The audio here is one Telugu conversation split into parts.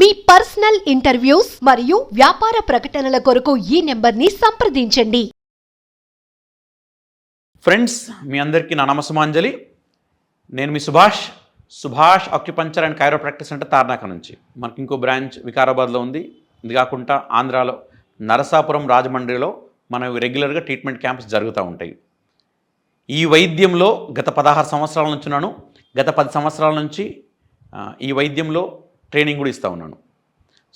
మీ పర్సనల్ ఇంటర్వ్యూస్ మరియు వ్యాపార ప్రకటనల కొరకు ఈ నెంబర్ని సంప్రదించండి. ఫ్రెండ్స్ మీ అందరికీ నా నమస్సుమాంజలి. నేను మీ Subhash Subhash acupuncture and chiro practice centre Tarnaka నుంచి. మనకి ఇంకో బ్రాంచ్ వికారాబాద్లో ఉంది. ఇది కాకుండా ఆంధ్రాలో నరసాపురం రాజమండ్రిలో మనం రెగ్యులర్గా ట్రీట్మెంట్ క్యాంప్స్ జరుగుతూ ఉంటాయి. ఈ వైద్యంలో గత పదహారు సంవత్సరాల నుంచి ఉన్నాను. గత పది సంవత్సరాల నుంచి ఈ వైద్యంలో ట్రైనింగ్ కూడా ఇస్తూ ఉన్నాను.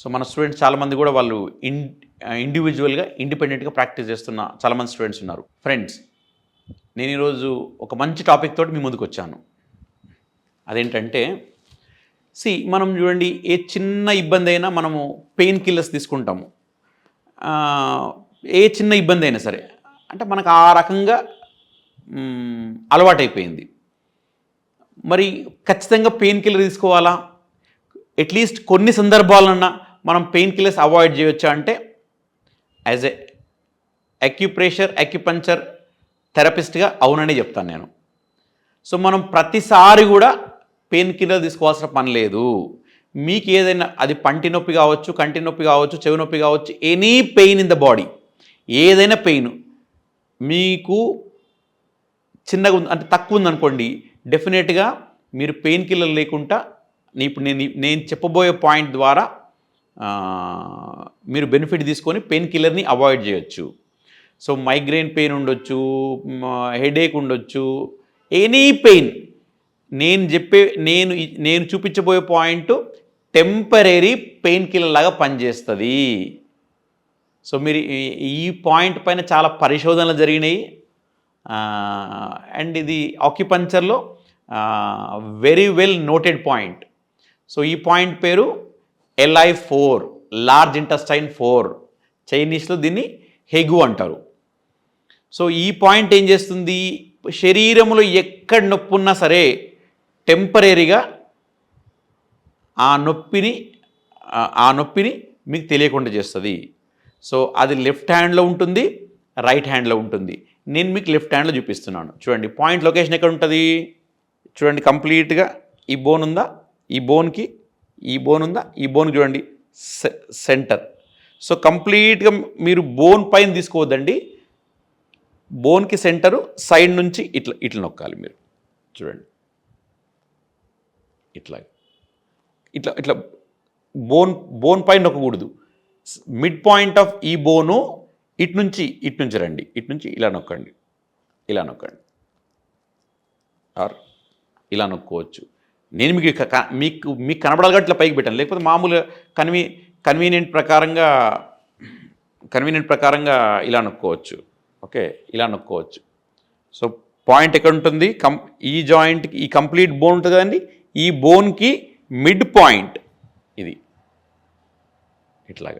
సో మన స్టూడెంట్స్ చాలామంది కూడా వాళ్ళు ఇన్ ఇండివిజువల్గా ఇండిపెండెంట్గా ప్రాక్టీస్ చేస్తున్న చాలామంది స్టూడెంట్స్ ఉన్నారు. ఫ్రెండ్స్ నేను ఈరోజు ఒక మంచి టాపిక్ తోటి మీ ముందుకు వచ్చాను. అదేంటంటే సి మనం చూడండి ఏ చిన్న ఇబ్బంది అయినా మనము పెయిన్ కిల్లర్స్ తీసుకుంటాము. ఏ చిన్న ఇబ్బంది అయినా సరే అంటే మనకు ఆ రకంగా అలవాటైపోయింది. మరి ఖచ్చితంగా పెయిన్ కిల్లర్ తీసుకోవాలా? అట్లీస్ట్ కొన్ని సందర్భాలన్నా మనం పెయిన్ కిల్లర్స్ అవాయిడ్ చేయొచ్చా అంటే యాజ్ ఎ అక్యుప్రెషర్ అక్యుపంచర్ థెరపిస్ట్గా అవునని చెప్తాను నేను. సో మనం ప్రతిసారి కూడా పెయిన్ కిల్లర్ తీసుకోవాల్సిన పని లేదు. మీకు ఏదైనా అది పంటి నొప్పి కావచ్చు కంటి నొప్పి కావచ్చు చెవి నొప్పి కావచ్చు any pain in the body ఏదైనా పెయిన్ మీకు చిన్నగా ఉంది అంటే తక్కువ ఉందనుకోండి డెఫినెట్గా మీరు పెయిన్ కిల్లర్ లేకుండా ఇప్పుడు నేను నేను చెప్పబోయే పాయింట్ ద్వారా మీరు బెనిఫిట్ తీసుకొని పెయిన్ కిల్లర్ని అవాయిడ్ చేయొచ్చు. సో మైగ్రెయిన్ పెయిన్ ఉండొచ్చు హెడేక్ ఉండొచ్చు ఎనీ పెయిన్. నేను చెప్పే నేను నేను చూపించబోయే పాయింట్ టెంపరీ పెయిన్ కిల్లర్ లాగా పనిచేస్తుంది. సో మీరు ఈ పాయింట్ పైన చాలా పరిశోధనలు జరిగినాయి. అండ్ ఇది ఆక్యుపంచర్లో very well noted point so ఈ పాయింట్ పేరు L I four large intestine four చైనీస్లో దీన్ని హెగు అంటారు. సో ఈ పాయింట్ ఏం చేస్తుంది? శరీరంలో ఎక్కడ నొప్పి ఉన్నా సరే టెంపరీగా ఆ నొప్పిని ఆ నొప్పిని మీకు తెలియకుండా చేస్తుంది. సో అది లెఫ్ట్ హ్యాండ్లో ఉంటుంది రైట్ హ్యాండ్లో ఉంటుంది. నేను మీకు లెఫ్ట్ హ్యాండ్లో చూపిస్తున్నాను. చూడండి పాయింట్ లొకేషన్ ఎక్కడ ఉంటుంది? చూడండి కంప్లీట్గా ఈ బోన్ ఉందా? ఈ బోన్కి ఈ బోన్ ఉందా? ఈ బోన్ చూడండి సె- సెంటర్. సో కంప్లీట్గా మీరు బోన్ పైన తీసుకోవద్దండి. బోన్కి సెంటరు సైడ్ నుంచి ఇట్లా ఇట్లా నొక్కాలి మీరు. చూడండి. ఇట్లా. ఇట్లా ఇట్లా బోన్ బోన్ పైన నొక్కకూడదు. మిడ్ పాయింట్ ఆఫ్ ఈ బోను ఇటు నుంచి ఇటు నుంచి రండి. ఇటు నుంచి ఇలా నొక్కండి. ఇలా నొక్కండి. ఆర్ ఇలా నొక్కోవచ్చు. నేను మీకు క- మీకు మీకు కనబడాలి ఇట్లా పైకి పెట్టాను. లేకపోతే మామూలుగా కన్వీ కన్వీనియంట్ ప్రకారంగా కన్వీనియంట్ ప్రకారంగా ఇలా నొక్కోవచ్చు. ఓకే? ఇలా నొక్కోవచ్చు. సో పాయింట్ ఎక్కడ ఉంటుంది? కం ఈ జాయింట్కి ఈ కంప్లీట్ బోన్ ఉంటుంది కదండి? ఈ బోన్కి మిడ్ పాయింట్ ఇది. ఇట్లాగా.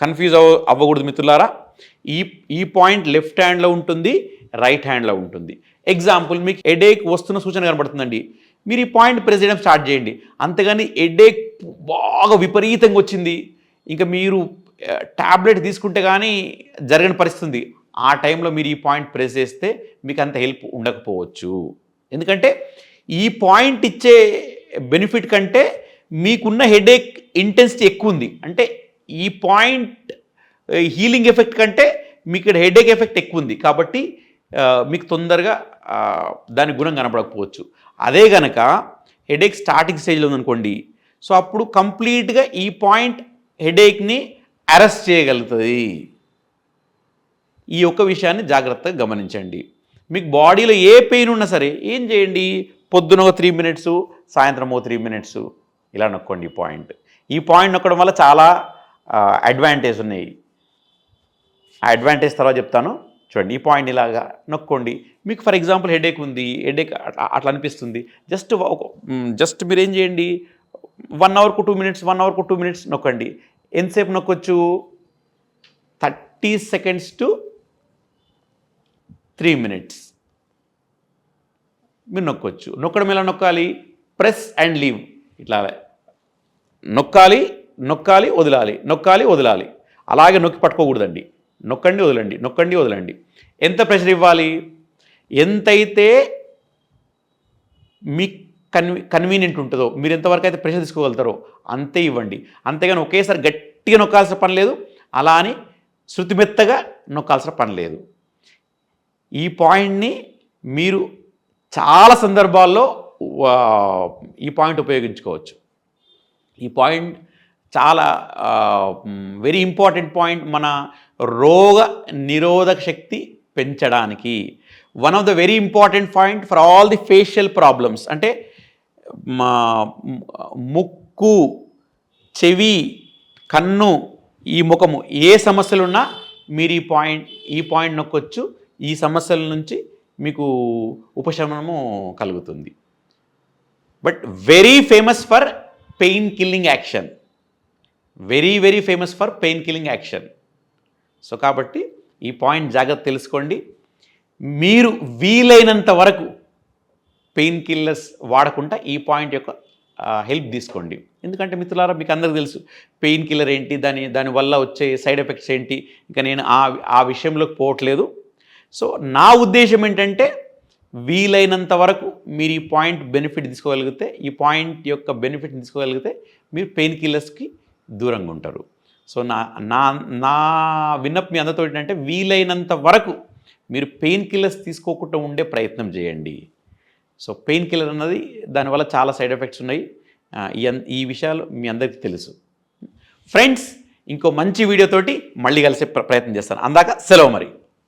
కన్ఫ్యూజ్ అవ్వ అవ్వకూడదు మిత్రులారా. ఈ ఈ పాయింట్ లెఫ్ట్ హ్యాండ్లో ఉంటుంది. రైట్ హ్యాండ్లో ఉంటుంది. ఎగ్జాంపుల్ మీకు హెడేక్ వస్తున్న సూచన కనబడుతుందండి. మీరు ఈ పాయింట్ ప్రెస్ చేయడం స్టార్ట్ చేయండి. అంతేగాని హెడేక్ బాగా విపరీతంగా వచ్చింది. ఇంకా మీరు ట్యాబ్లెట్ తీసుకుంటే కానీ జరగని పరిస్థితుంది ఆ టైంలో మీరు ఈ పాయింట్ ప్రెస్ చేస్తే మీకు అంత హెల్ప్ ఉండకపోవచ్చు. ఎందుకంటే ఈ పాయింట్ ఇచ్చే బెనిఫిట్ కంటే మీకున్న హెడేక్ ఇంటెన్సిటీ ఎక్కువ ఉంది. అంటే ఈ పాయింట్ హీలింగ్ ఎఫెక్ట్ కంటే మీకు ఇక్కడ హెడేక్ ఎఫెక్ట్ ఎక్కువ ఉంది. కాబట్టి మీకు తొందరగా దాని గుణం కనపడకపోవచ్చు. అదే గనక హెడేక్ స్టార్టింగ్ స్టేజ్లో ఉందనుకోండి సో అప్పుడు కంప్లీట్గా ఈ పాయింట్ హెడేక్ని అరెస్ట్ చేయగలుగుతుంది. ఈ ఒక్క విషయాన్ని జాగ్రత్తగా గమనించండి. మీకు బాడీలో ఏ పెయిన్ ఉన్నా సరే ఏం చేయండి? పొద్దున ఒక త్రీ మినిట్స్ సాయంత్రం ఒక త్రీ మినిట్స్ ఇలా నొక్కండి ఈ పాయింట్. ఈ పాయింట్ నొక్కడం వల్ల చాలా అడ్వాంటేజ్ ఉన్నాయి. ఆ అడ్వాంటేజ్ తర్వాత చెప్తాను. చూడండి ఈ పాయింట్ ఇలాగా నొక్కోండి. మీకు ఫర్ ఎగ్జాంపుల్ హెడేక్ ఉంది హెడేక్ అట్లా అనిపిస్తుంది. జస్ట్ ఒక జస్ట్ మీరు ఏం చేయండి? వన్ అవర్కు టూ మినిట్స్ వన్ అవర్కు టూ మినిట్స్ నొక్కండి. ఎంతసేపు నొక్కొచ్చు? Thirty seconds to three minutes మీరు నొక్కొచ్చు. నొక్కడం ఎలా నొక్కాలి? ప్రెస్ అండ్ లీవ్ ఇట్లా నొక్కాలి నొక్కాలి వదలాలి. నొక్కాలి వదలాలి. అలాగే నొక్కి పట్టుకోకూడదండి. నొక్కండి వదలండి నొక్కండి వదలండి. ఎంత ప్రెషర్ ఇవ్వాలి? ఎంతైతే మీ కన్వీ కన్వీనియంట్ ఉంటుందో మీరు ఎంతవరకు అయితే ప్రెషర్ తీసుకోగలుగుతారో అంతే ఇవ్వండి. అంతేగాని ఒకేసారి గట్టిగా నొక్కాల్సిన పని లేదు అలా అని శృతిమెత్తగా నొక్కాల్సిన పని లేదు. ఈ పాయింట్ని మీరు చాలా సందర్భాల్లో ఈ పాయింట్ ఉపయోగించుకోవచ్చు. ఈ పాయింట్ చాలా వెరీ ఇంపార్టెంట్ పాయింట్ మన రోగ నిరోధక శక్తి పెంచడానికి. One of the very important point for all the facial problems అంటే మా ముక్కు చెవి కన్ను ఈ ముఖము ఏ సమస్యలున్నా మీరు ఈ పాయింట్ ఈ పాయింట్ నొక్కొచ్చు. ఈ సమస్యల నుంచి మీకు ఉపశమనము కలుగుతుంది. But very famous for pain killing action very very famous for pain killing action so కాబట్టి ఈ పాయింట్ జాగ్రత్త తెలుసుకోండి. మీరు వీలైనంత వరకు పెయిన్ కిల్లర్స్ వాడకుండా ఈ పాయింట్ యొక్క హెల్ప్ తీసుకోండి. ఎందుకంటే మిత్రులారా మీకు అందరికీ తెలుసు పెయిన్ కిల్లర్ ఏంటి దాని దానివల్ల వచ్చే సైడ్ ఎఫెక్ట్స్ ఏంటి ఇంకా నేను ఆ ఆ విషయంలోకి పోవట్లేదు. సో నా ఉద్దేశం ఏంటంటే వీలైనంత వరకు మీరు ఈ పాయింట్ బెనిఫిట్ తీసుకోగలిగితే ఈ పాయింట్ యొక్క బెనిఫిట్ తీసుకోగలిగితే మీరు పెయిన్ కిల్లర్స్కి దూరంగా ఉంటారు. సో నా నా నా విన్నప్ మీ అందరితో ఏంటంటే వీలైనంత వరకు మీరు పెయిన్ కిల్లర్స్ తీసుకోకుండా ఉండే ప్రయత్నం చేయండి. సో పెయిన్ కిల్లర్ అన్నది దానివల్ల చాలా సైడ్ ఎఫెక్ట్స్ ఉన్నాయి. ఈ అన్- ఈ విషయాలు మీ అందరికీ తెలుసు. ఫ్రెండ్స్ ఇంకో మంచి వీడియోతోటి మళ్ళీ కలిసే ప్రయత్నం చేస్తాను. అందాక సెలవు మరి.